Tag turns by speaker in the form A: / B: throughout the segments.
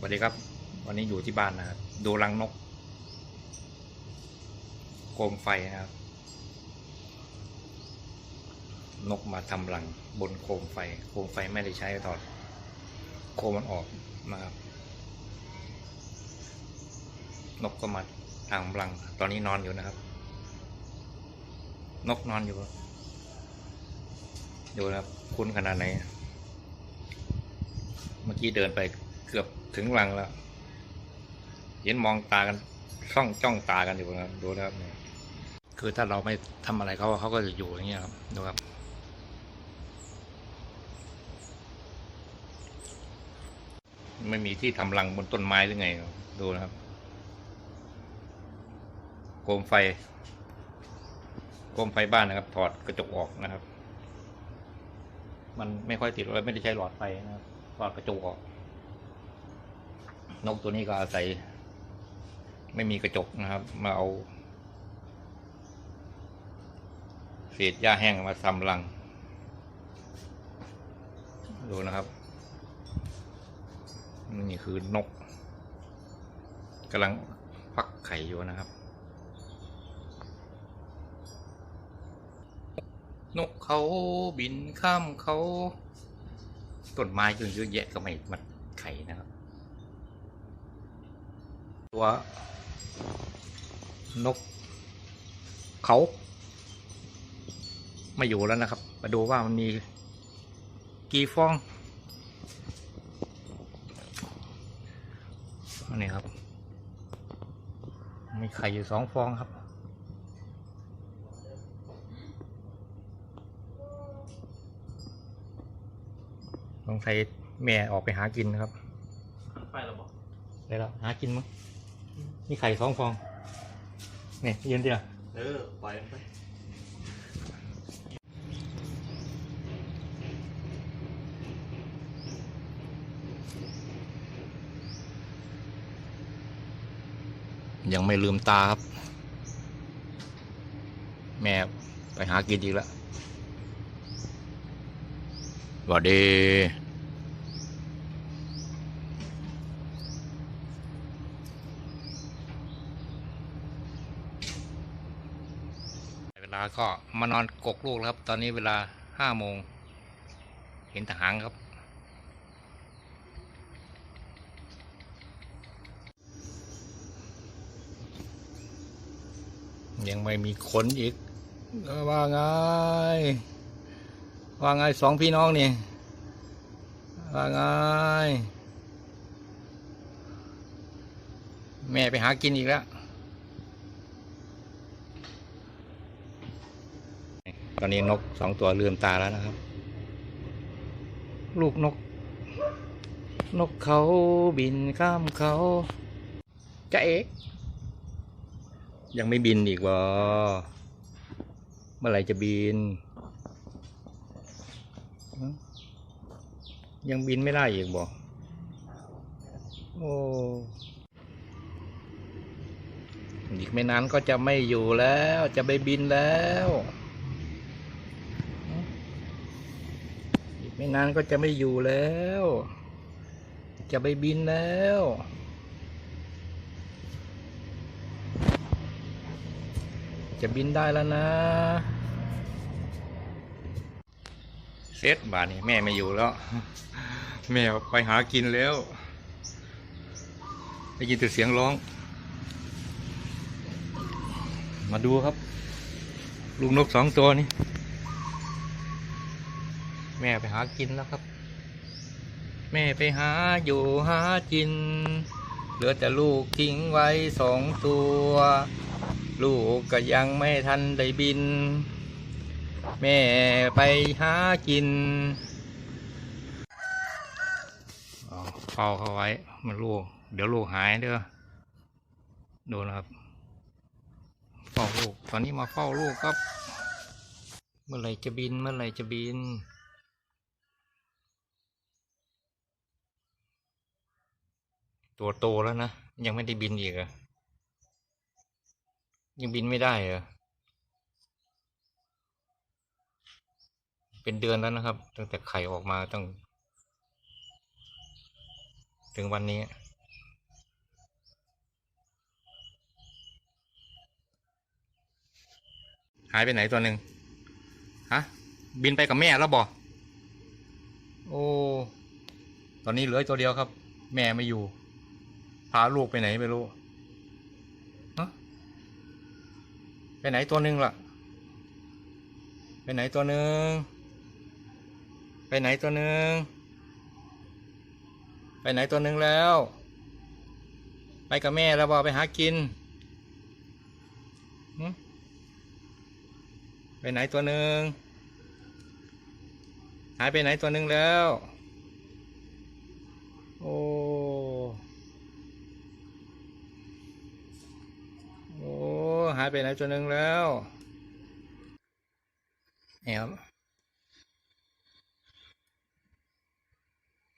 A: สวัสดีครับ วันนี้อยู่ที่บ้านนะครับ ดูรังนกโคมไฟนะครับ นกมาทำรังบนโคมไฟ โคมไฟไม่ได้ใช้ถอด โคมมันออกนะครับ นกก็มาทำรัง ตอนนี้นอนอยู่นะครับ นกนอนอยู่ดูนะครับ คุ้นขนาดไหน เมื่อกี้เดินไป เกือบถึงรังแล้ว เห็นมองตากันช่องจ้องตากันอยู่นะครับดูนะครับเนี่ยคือถ้าเราไม่ทำอะไรเขาเขาก็จะอยู่อย่างเงี้ยครับดูครับ ไม่มีที่ทำรังบนต้นไม้หรือไงครับดูนะครับโคมไฟโคมไฟบ้านนะครับ ถอดกระจกออกนะครับ มันไม่ค่อยติดเลยไม่ได้ใช้หลอดไฟนะครับถอดกระจกออก นกตัวนี้ก็อาศัย ไม่มีกระจกนะครับ มาเอาเศษหญ้าแห้งมาทำรัง ดูนะครับ นี่คือนกกำลังฟักไข่อยู่นะครับ นกเขาบินข้ามเขาต้นไม้เยอะแยะก็ไม่มัดไข่นะครับ ตัวนกเขาไม่อยู่แล้วนะครับ มาดูว่ามันมีกี่ฟองอันนี้ครับ มีไข่อยู่สองฟองครับสงสัยแม่ออกไปหากินนะครับ
B: ไปแล้วบอก
A: ได้แล้วหากินมั้ง มีไข่สองฟองนี่ยืนเดียว
B: เออปล่อยมันไป
A: ยังไม่ลืมตาครับ แม่ไปหากินอีกแล้วสวัสดีเวลา ก็มานอนกกลูกแล้วครับ ตอนนี้เวลาห้าโมง เห็นทหารครับ ยังไม่มีคนอีก ว่าไง ว่าไงสองพี่น้องนี่ ว่าไง แม่ไปหากินอีกแล้ว ตอนนี้นกสองตัวลืมตาแล้วนะครับ ลูกนก นกเขาบินข้ามเขาจะเอกยังไม่บินอีกวะเมื่อไหร่จะบิน ยังบินไม่ได้อีกบ่โอ้อีกไม่นานก็จะไม่อยู่แล้ว จะไปบินแล้วฮะอีก ไม่นานก็จะไม่อยู่แล้ว จะไปบินแล้วจะบินได้แล้วนะ เซตบาทนี่แม่ไม่อยู่แล้ว แม่ไปหากินแล้วได้ยินแต่เสียงร้อง มาดูครับ ลูกนกสองตัวนี่ แม่ไปหากินแล้วครับ แม่ไปหาอยู่หากิน เหลือแต่ลูกทิ้งไว้สองตัว ลูกก็ยังไม่ทันได้บิน แม่ไปหากินเอาเฝ้าเขาไว้ มันลูก เดี๋ยวลูกหายเด้อดูนะครับเฝ้าลูก ตอนนี้มาเฝ้าลูกครับ เมื่อไหร่จะบิน เมื่อไหร่จะบิน ตัวโตแล้วนะ ยังไม่ได้บินอีกอะยังบินไม่ได้อะเป็นเดือนแล้วนะครับ ตั้งแต่ไข่ออกมาตั้งถึงวันนี้หายไปไหนตัวหนึ่งฮะ บินไปกับแม่แล้วบอโอ้ ตอนนี้เหลือตัวเดียวครับ แม่ไม่อยู่ พาลูกไปไหนไม่รู้ฮะไปไหนตัวหนึ่งล่ะ ไปไหนตัวหนึ่ง ไปไหนตัวหนึ่ง ไปไหนตัวหนึ่งแล้ว ไปกับแม่แล้วบอไปหากิน ไปไหนตัวหนึ่ง หายไปไหนตัวหนึ่งแล้ว โอ้ หายไปไหนตัวหนึ่งแล้วเนี่ยครับ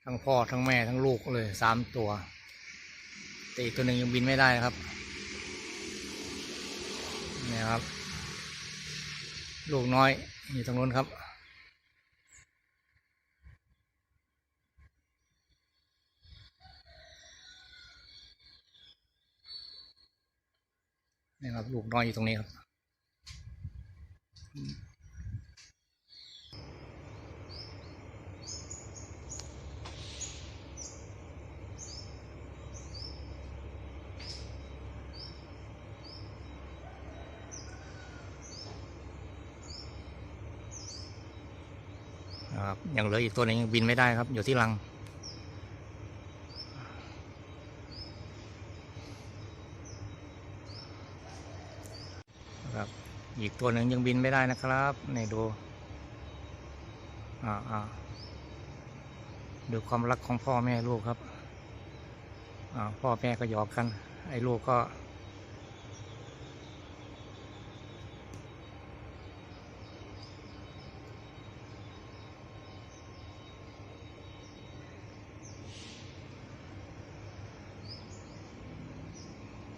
A: ทั้งพ่อทั้งแม่ทั้งลูกเลยสามตัวแต่อีกตัวหนึ่งยังบินไม่ได้นะครับเนี่ยครับ ลูกน้อยอยู่ตรงนู้นครับ นี่ครับลูกน้อยอยู่ตรงนี้ครับ ยังเหลืออีกตัวหนึงยังบินไม่ได้ครับ อยู่ที่รัง นะครับ อีกตัวหนึ่งยังบินไม่ได้นะครับในดูอ่าอ่าดูความรักของพ่อแม่ลูกครับอ่าพ่อแม่ก็หยอกกัน ไอ้ลูกก็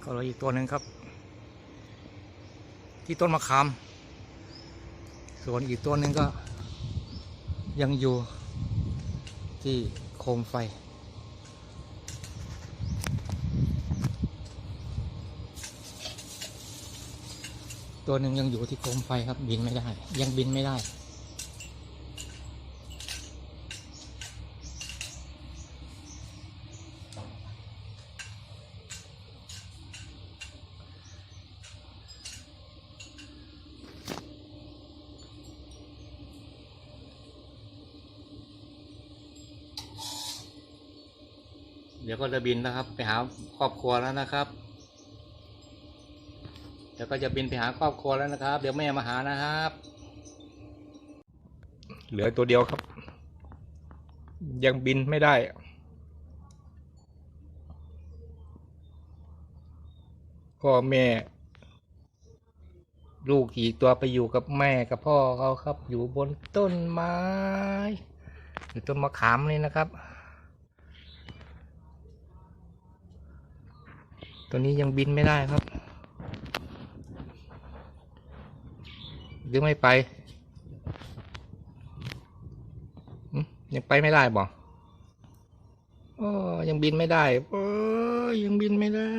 A: ก็เหลืออีกตัวหนึ่งครับ ที่ต้นมะขาม ส่วนอีกต้นหนึ่งก็ ยังอยู่ที่โคมไฟ ตัวหนึ่งยังอยู่ที่โคมไฟครับบินไม่ได้ ยังบินไม่ได้ เดี๋ยวก็จะบินนะครับ ไปหาครอบครัวแล้วนะครับ เดี๋ยวก็จะบินไปหาครอบครัวแล้วนะครับ เดี๋ยวแม่มาหานะครับ เหลือตัวเดียวครับ ยังบินไม่ได้พ่อแม่ ลูกอีกตัวไปอยู่กับแม่กับพ่อเขาครับ อยู่บนต้นไม้ อยู่ต้นมะขามนี่นะครับ ตัวนี้ยังบินไม่ได้ครับ หรือไม่ไป ยังไปไม่ได้บ่โอ้ยังบินไม่ได้โอ้ยยังบินไม่ได้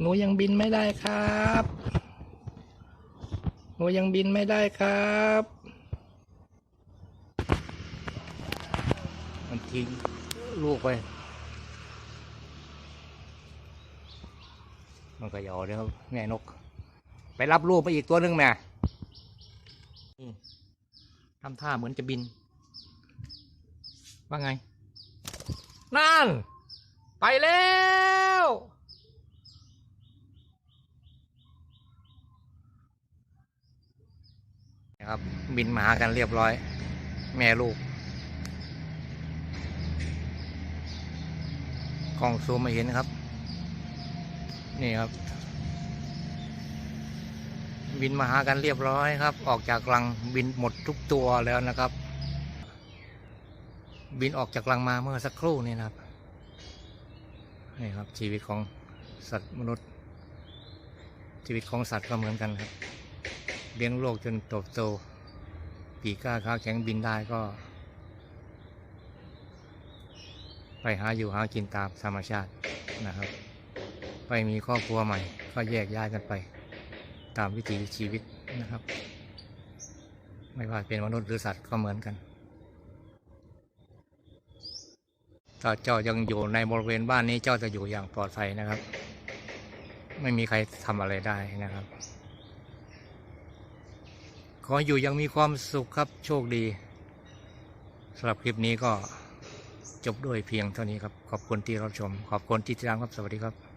A: หนูยังบินไม่ได้ครับ หนูยังบินไม่ได้ครับ มันทิ้งลูกไป มันก็ยอเดี๋ยวแม่นก ไปรับลูกไปอีกตัวหนึ่งแม่อืมทำท่าเหมือนจะบิน ว่าไง นั่น ไปแล้วนะครับบินมาหากันเรียบร้อย แม่ลูกกล้องซูมไม่เห็นครับ นี่ครับ บินมาหากันเรียบร้อยครับ ออกจากรังบินหมดทุกตัวแล้วนะครับ บินออกจากรังมาเมื่อสักครู่นี่นะครับนี่ครับ ชีวิตของสัตว์มนุษย์ ชีวิตของสัตว์ก็เหมือนกันครับ เลี้ยงโลกจนโตโตปีกล้าขาแข็งบินได้ก็ ไปหาอยู่หากินตามธรรมชาตินะครับ ไปมีครอบครัวใหม่ ก็แยกย้ายกันไป ตามวิถีชีวิตนะครับ ไม่ว่าเป็นมนุษย์หรือสัตว์ก็เหมือนกันถ้าเจ้ายังอยู่ในบริเวณบ้านนี้เจ้าจะอยู่อย่างปลอดภัยนะครับ ไม่มีใครทำอะไรได้นะครับ ขออยู่ยังมีความสุขครับโชคดีสำหรับคลิปนี้ก็จบด้วยเพียงเท่านี้ครับ ขอบคุณที่รับชม ขอบคุณที่ติดตามครับ สวัสดีครับ